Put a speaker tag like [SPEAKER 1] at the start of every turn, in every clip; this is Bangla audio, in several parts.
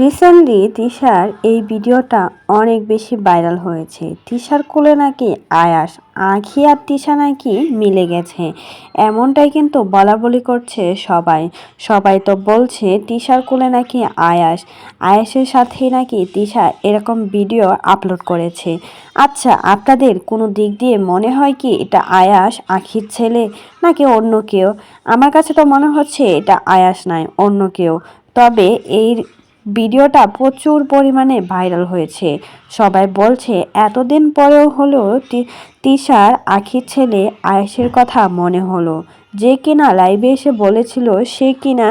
[SPEAKER 1] রিসেন্টলি তিশার এই ভিডিওটা অনেক বেশি ভাইরাল হয়েছে। তিশার কোলে নাকি আয়াস, আখি আর তিশা নাকি মিলে গেছে। এমনটাই কিন্তু বলা বলি করছে সবাই। সবাই তো বলছে তিশার কোলে নাকি আয়াস, আয়াসের সাথে নাকি তিশা এরকম ভিডিও আপলোড করেছে। আচ্ছা আপনাদের কোনো দিক দিয়ে মনে হয় কি এটা আয়াস, আখির ছেলে নাকি অন্য কেউ? আমার কাছে তো মনে হচ্ছে এটা আয়াস নয়, অন্য কেউ। তবে এই ভিডিওটা প্রচুর পরিমাণে ভাইরাল হয়েছে। সবাই বলছে, এতদিন পরেও হলো তিশার আখির ছেলে আয়েশের কথা মনে হলো। যে কিনা লাইভে এসে বলেছিল, সে কিনা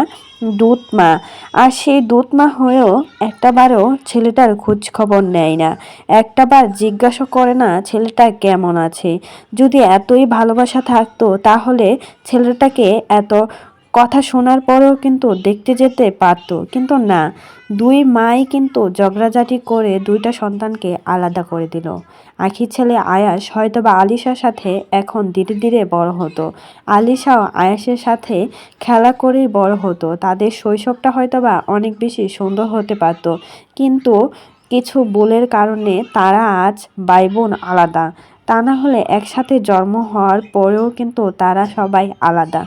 [SPEAKER 1] দুধ মা আর সেই দুধ মা হয়েও একটাবারও ছেলেটার খোঁজ খবর নেয় না। একটাবার জিজ্ঞাসা করে না ছেলেটা কেমন আছে। যদি এতই ভালোবাসা থাকতো, তাহলে ছেলেটাকে এত কথা শোনার পরেও কিন্তু দেখতে যেতে পারতো। কিন্তু না, দুই মাই কিন্তু ঝগড়াঝাটি করে দুইটা সন্তানকে আলাদা করে দিল। আখির ছেলে আয়াস হয়তো বা আলিশার সাথে এখন ধীরে ধীরে বড় হতো। আলিশাও আয়াসের সাথে খেলা করেই বড় হতো। তাদের শৈশবটা হয়তো বা অনেক বেশি সুন্দর হতে পারত। কিন্তু কিছু ভুলের কারণে তারা আজ ভাই বোন আলাদা। তা না হলে একসাথে জন্ম হওয়ার পরেও কিন্তু তারা সবাই আলাদা।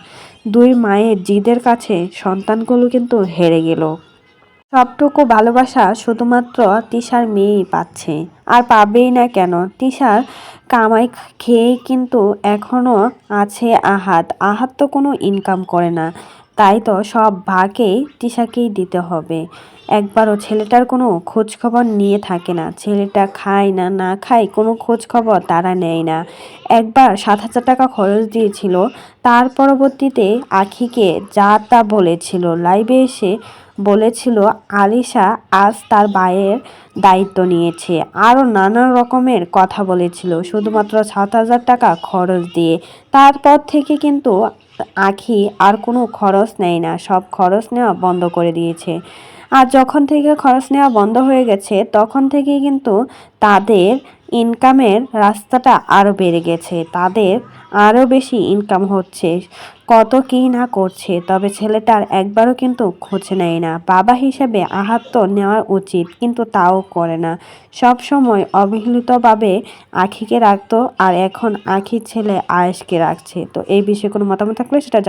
[SPEAKER 1] দুই মায়ের জিদের কাছে সন্তানগুলো কিন্তু হেরে গেল। সবটুকু ভালোবাসা শুধুমাত্র তিশার মেয়েই পাচ্ছে। আর পাবেই না কেন, তিশার কামাই খেয়ে কিন্তু এখনও আছে আহাত। আহাত তো কোনো ইনকাম করে না। তাই তো সব ভাগেই তিশাকেই দিতে হবে। একবারও ছেলেটার কোনো খোঁজ খবর নিয়ে থাকে না। ছেলেটা খায় না না খায় কোনো খোঁজ খবর তারা নেয় না। একবার সাত হাজার টাকা খরচ দিয়েছিল, তার পরবর্তীতে আখিকে যা তা বলেছিল। লাইভে এসে বলেছিল, আলিশা আজ তার ভাইয়ের দায়িত্ব নিয়েছে। আরও নানা রকমের কথা বলেছিল, শুধুমাত্র সাত হাজার টাকা খরচ দিয়ে। তারপর থেকে কিন্তু আখি আর কোনো খরচ নেয় না, সব খরচ নেওয়া বন্ধ করে দিয়েছে। আর যখন থেকে খরচ নেওয়া বন্ধ হয়ে গেছে, তখন থেকেই কিন্তু তাদের ইনকামের রাস্তাটা আরও বেড়ে গেছে, তাদের আরও বেশি ইনকাম হচ্ছে। কত কী না করছে, তবে ছেলেটার একবারও কিন্তু খোঁজ নেয় না। বাবা হিসেবে আহাত তো নেওয়া উচিত, কিন্তু তাও করে না। সব সময় অবহেলিতভাবে আখিকে রাখতো আর এখন আখির ছেলে আয়েসকে রাখছে। তো এই বিষয়ে কোনো মতামত থাকলে সেটা